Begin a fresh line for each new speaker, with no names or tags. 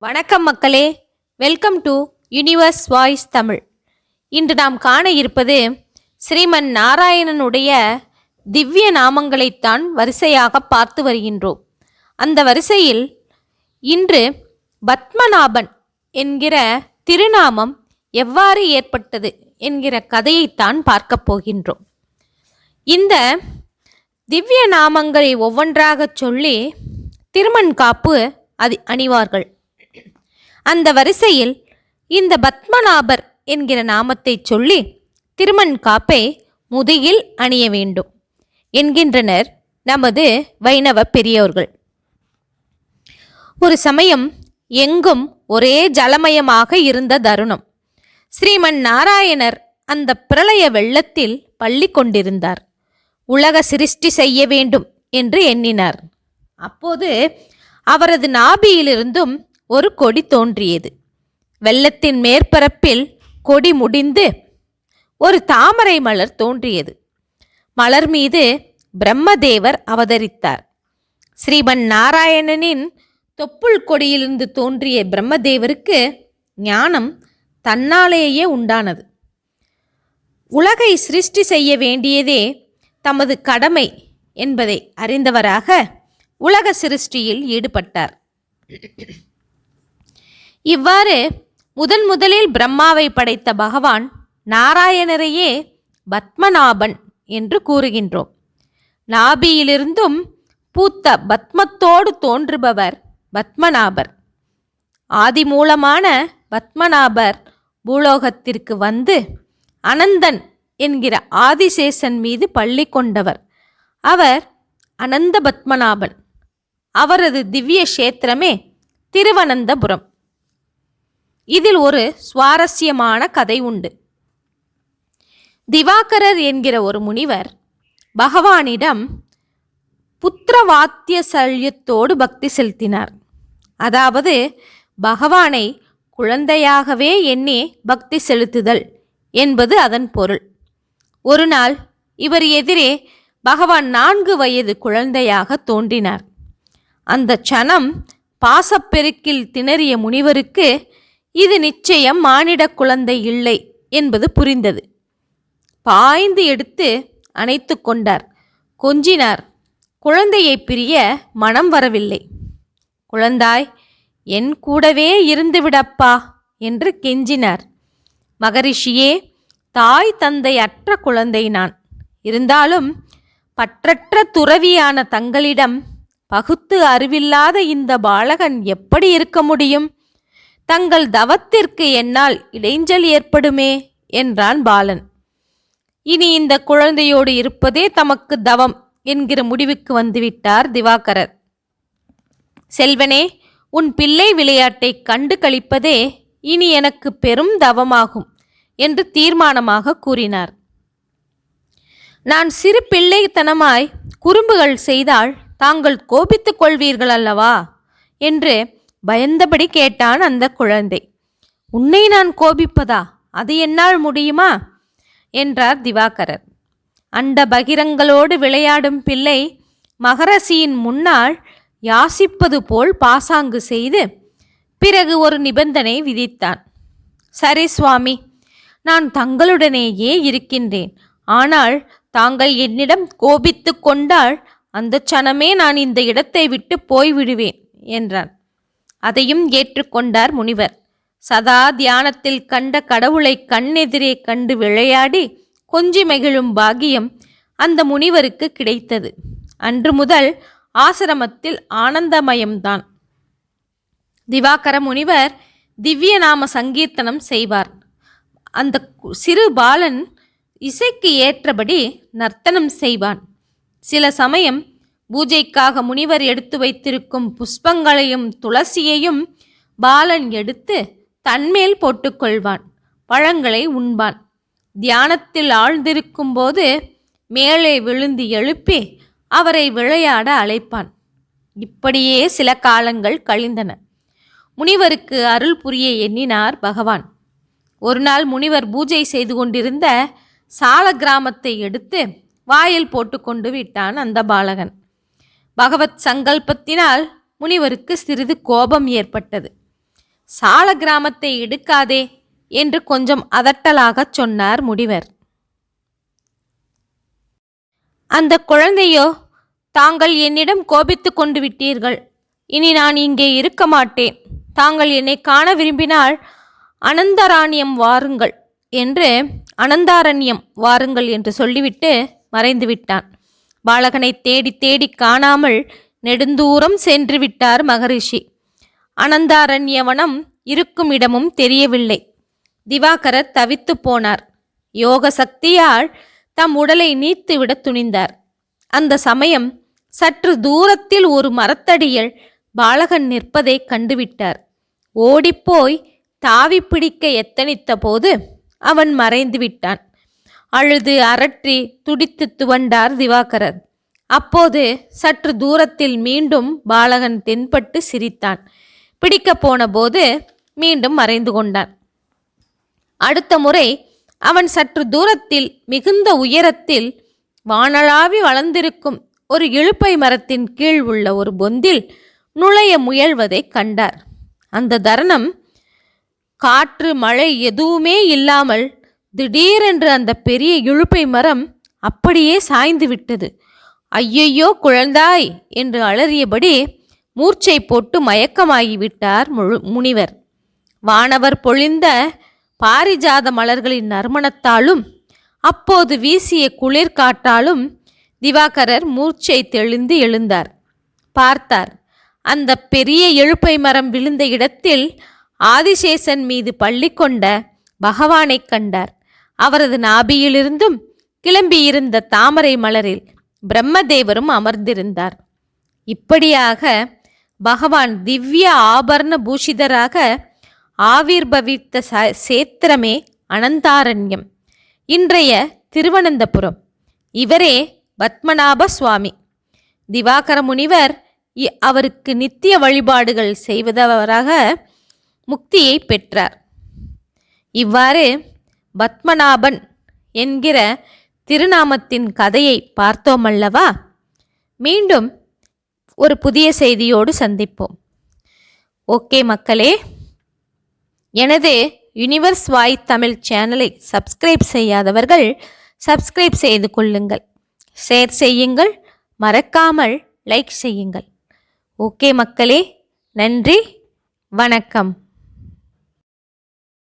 வணக்கம் மக்களே. Welcome to universe voice Tamil இன்று நாம் காண இருப்பது ஸ்ரீமன் நாராயணனுடைய திவ்ய நாமங்களைத்தான் வரிசையாக பார்த்து வருகின்றோம். அந்த வரிசையில் இன்று பத்மநாபன் என்கிற திருநாமம் எவ்வாறு ஏற்பட்டது என்கிற கதையைத்தான் பார்க்கப் போகின்றோம். இந்த திவ்ய நாமங்களை ஒவ்வொன்றாகச் சொல்லி திருமண் காப்பு அது அணிவார்கள். அந்த வரிசையில் இந்த பத்மநாபர் என்கிற நாமத்தை சொல்லி திருமண் காப்பை முதுகில் அணிய வேண்டும் என்கின்றனர் நமது வைணவ பெரியோர்கள். ஒரு சமயம் எங்கும் ஒரே ஜலமயமாக இருந்த தருணம். ஸ்ரீமன் நாராயணர் அந்த பிரளய வெள்ளத்தில் பள்ளி கொண்டிருந்தார். உலக சிருஷ்டி செய்ய வேண்டும் என்று எண்ணினார். அப்போது அவரது நாபியிலிருந்தும் ஒரு கொடி தோன்றியது. வெள்ளத்தின் மேற்பரப்பில் கொடி முடிந்து ஒரு தாமரை மலர் தோன்றியது. மலர் மீது பிரம்மதேவர் அவதரித்தார். ஸ்ரீமன் நாராயணனின் தொப்புள் கொடியிலிருந்து தோன்றிய பிரம்மதேவருக்கு ஞானம் தன்னாலேயே உண்டானது. உலகை சிருஷ்டி செய்ய வேண்டியதே தமது கடமை என்பதை அறிந்தவராக உலக சிருஷ்டியில் ஈடுபட்டார். இவ்வாறு முதன் முதலில் பிரம்மாவை படைத்த பகவான் நாராயணரையே பத்மநாபன் என்று கூறுகின்றோம். நாபியிலிருந்தும் பூத்த பத்மத்தோடு தோன்றுபவர் பத்மநாபர். ஆதி மூலமான பத்மநாபர் பூலோகத்திற்கு வந்து அனந்தன் என்கிற ஆதிசேஷன் மீது பள்ளி கொண்டவர். அவர் அனந்த பத்மநாபன். அவரது திவ்ய கஷேத்திரமே திருவனந்தபுரம். இதில் ஒரு சுவாரஸ்யமான கதை உண்டு. திவாகரர் என்கிற ஒரு முனிவர் பகவானிடம் புத்திரவாத்திய சல்யத்தோடு பக்தி செலுத்தினார். அதாவது பகவானை குழந்தையாகவே எண்ணி பக்தி செலுத்துதல் என்பது அதன் பொருள். ஒரு நாள் இவர் எதிரே பகவான் நான்கு வயது குழந்தையாக தோன்றினார். அந்த சனம் பாசப்பெருக்கில் திணறிய முனிவருக்கு இது நிச்சயம் மானிட குழந்தை இல்லை என்பது புரிந்தது. பாய்ந்து எடுத்து அணைத்து கொண்டார். கொஞ்சினார். குழந்தையை பிரிய மனம் வரவில்லை. குழந்தாய் என் கூடவே இருந்துவிடப்பா என்று கெஞ்சினார். மகரிஷியே தாய் தந்தை அற்ற குழந்தை நான். இருந்தாலும் பற்றற்ற துறவியான தங்களிடம் பகுத்து அறிவில்லாத இந்த பாலகன் எப்படி இருக்க முடியும்? தங்கள் தவத்திற்கு என்னால் இடைஞ்சல் ஏற்படுமே என்றான் பாலன். இனி இந்த குழந்தையோடு இருப்பதே தமக்கு தவம் என்கிற முடிவுக்கு வந்துவிட்டார் திவாகரர். செல்வனே உன் பிள்ளை விளையாட்டை கண்டு கழிப்பதே இனி எனக்கு பெரும் தவமாகும் என்று தீர்மானமாக கூறினார். நான் சிறு பிள்ளைத்தனமாய் குறும்புகள் செய்தால் தாங்கள் கோபித்துக் கொள்வீர்கள் அல்லவா என்று பயந்தபடி கேட்டான் அந்த குழந்தை. உன்னை நான் கோபிப்பதா? அது என்னால் முடியுமா? என்றார் திவாகரர். அண்ட பகிரங்களோடு விளையாடும் பிள்ளை மகரசியின் முன்னால் யாசிப்பது போல் பாசாங்கு செய்து பிறகு ஒரு நிபந்தனை விதித்தான். சரி சுவாமி நான் தங்களுடனேயே இருக்கின்றேன். ஆனால் தாங்கள் என்னிடம் கோபித்து கொண்டால் அந்த சனமே நான் இந்த இடத்தை விட்டு போய்விடுவேன் என்றான். அதையும் ஏற்றுக்கொண்டார் முனிவர். சதா தியானத்தில் கண்ட கடவுளை கண்ணெதிரே கண்டு விளையாடி கொஞ்சி மகிழும் பாக்கியம் அந்த முனிவருக்கு கிடைத்தது. அன்று முதல் ஆசிரமத்தில் ஆனந்தமயம்தான். திவாகர முனிவர் திவ்ய நாம சங்கீர்த்தனம் செய்வார். அந்த சிறு பாலன் இசைக்கு ஏற்றபடி நர்த்தனம் செய்வான். சில சமயம் பூஜைக்காக முனிவர் எடுத்து வைத்திருக்கும் புஷ்பங்களையும் துளசியையும் பாலன் எடுத்து தன்மேல் போட்டுக்கொள்வான் பழங்களை உண்பான். தியானத்தில் ஆழ்ந்திருக்கும் போது மேலே விழுந்து எழுப்பி அவரை விளையாட அழைப்பான். இப்படியே சில காலங்கள் கழிந்தன. முனிவருக்கு அருள் புரிய எண்ணினார் பகவான். ஒரு நாள் முனிவர் பூஜை செய்து கொண்டிருந்த சால கிராமத்தை எடுத்து வாயில் போட்டுக்கொண்டு விட்டான் அந்த பாலகன். பகவத் சங்கல்பத்தினால் முனிவருக்கு சிறிது கோபம் ஏற்பட்டது. சால கிராமத்தை எடுக்காதே என்று கொஞ்சம் அதட்டலாகச் சொன்னார் முனிவர். அந்த குழந்தையோ தாங்கள் என்னிடம் கோபித்து கொண்டு விட்டீர்கள். இனி நான் இங்கே இருக்க மாட்டேன். தாங்கள் என்னை காண விரும்பினால் அனந்தராணியம் வாருங்கள் என்று அனந்தாரண்யம் வாருங்கள் என்று சொல்லிவிட்டு மறைந்து விட்டான் பாலகனை தேடி தேடி காணாமல் நெடுந்தூரம் சென்று விட்டார் மகரிஷி. அனந்தாரண்யவனம் இருக்கும் இடமும் தெரியவில்லை. திவாகரர் தவித்து போனார். யோக சக்தியால் தம் உடலை நீத்துவிட துணிந்தார். அந்த சமயம் சற்று தூரத்தில் ஒரு மரத்தடியில் பாலகன் நிற்பதை கண்டுவிட்டார். ஓடிப்போய் தாவி பிடிக்க எத்தனித்த போது அவன் மறைந்து விட்டான் அழுது அரற்றி துடித்து துவண்டார் திவாகரர். அப்போது சற்று தூரத்தில் மீண்டும் பாலகன் தென்பட்டு சிரித்தான். பிடிக்கப் போன போது மீண்டும் மறைந்து கொண்டான். அடுத்த முறை அவன் சற்று தூரத்தில் மிகுந்த உயரத்தில் வானளாவி வளர்ந்திருக்கும் ஒரு இழுப்பை மரத்தின் கீழ் உள்ள ஒரு பொந்தில் நுழைய முயல்வதைக் கண்டார். அந்த தருணம் காற்று மழை எதுவுமே இல்லாமல் திடீரென்று அந்த பெரிய இழுப்பை மரம் அப்படியே சாய்ந்து விட்டது. ஐயையோ குழந்தாய்! என்று அலறியபடி மூர்ச்சை போட்டு மயக்கமாகிவிட்டார் முழு முனிவர். வானவர் பொழிந்த பாரிஜாத மலர்களின் நறுமணத்தாலும் அப்போது வீசிய குளிர் காட்டாலும் திவாகரர் மூர்ச்சை தெளிந்து எழுந்தார். பார்த்தார் அந்த பெரிய எழுப்பை மரம் விழுந்த இடத்தில் ஆதிசேஷன் மீது பள்ளி கொண்ட பகவானைக் கண்டார். அவரது நாபியிலிருந்தும் கிளம்பியிருந்த தாமரை மலரில் பிரம்மதேவரும் அமர்ந்திருந்தார். இப்படியாக பகவான் திவ்ய ஆபரண பூஷிதராக ஆவிர்பவித்த ச சேத்திரமே அனந்தாரண்யம். இன்றைய திருவனந்தபுரம். இவரே பத்மநாப சுவாமி. திவாகர முனிவர் இ- அவருக்கு நித்திய வழிபாடுகள் செய்வதவராக முக்தியை பெற்றார். இவ்வாறு பத்மநாபன் என்கிற திருநாமத்தின் கதையை பார்த்தோமல்லவா? மீண்டும் ஒரு புதிய செய்தியோடு சந்திப்போம். ஓகே மக்களே எனது யுனிவர்ஸ் வாய் தமிழ் சேனலை சப்ஸ்கிரைப் செய்யாதவர்கள் சப்ஸ்கிரைப் செய்து கொள்ளுங்கள். ஷேர் செய்யுங்கள் மறக்காமல் லைக் செய்யுங்கள். ஓகே மக்களே நன்றி வணக்கம்.